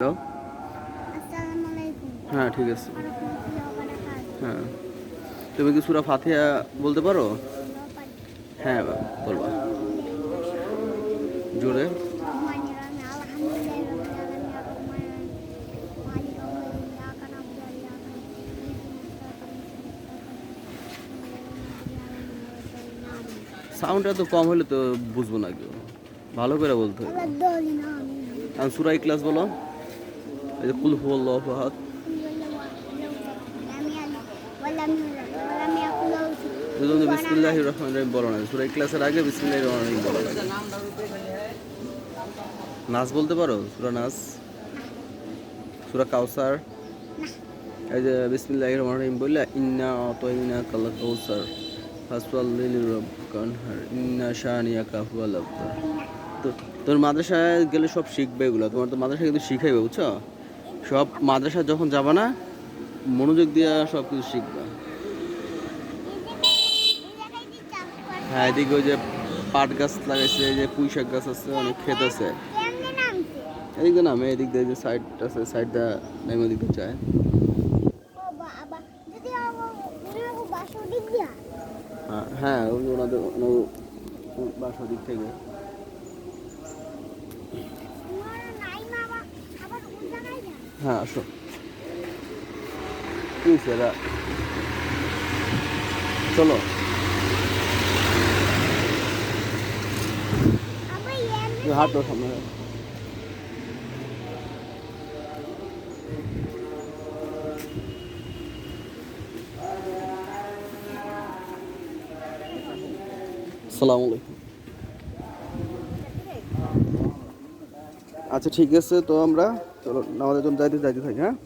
Hello হ্যাঁ ঠিক আছে। হ্যাঁ। তুমি কি সুরা ফাতিহা বলতে পারো? হ্যাঁ বলবা। জোরে। সাউন্ডটা তো কম হলে তো বুঝব না কেউ। ভালো করে বলতে হবে। সুরা ক্লাস বলো। এই নাচ বলতে পারো? সুরা নাচ। সুরা কাউসার। এই যে বিসমিল্লাহির রহমানির রহিম বললে, ইন্না আতাইনা কাল কাউসার ফাসফাল্লিল রাব্বিকানহার ইন্না শানিয়াকা হুয়াল আবতার তো তোর মাদ্রাসায় গেলে সব শিখবে এগুলো। তোমার তো মাদ্রাসায় কিন্তু শিখাইবে, বুঝছ? সব মাদ্রাসা যখন যাবা না, মনোযোগ দিয়ে সব কিছু শিখবা। হ্যাঁ এদিকে ওই যে পাট গাছ লাগাইছে যে পুঁই শাক গাছ আছে, অনেক ক্ষেত আছে। এদিক নামে, এদিক দিয়ে যে সাইড আছে সাইডটা নেমে ওদিক দিয়ে যায়। হ্যাঁ হ্যাঁ ওনাদের বাসা দিক থেকে। হ্যাঁ আসো। কি এরা? চলো। হাঁটো সামনে। সালাম আলাইকুম। আচ্ছা ঠিক আছে তো আমরা চলো নামাজের জন্য যাইতে যাইতে থাকি হ্যাঁ?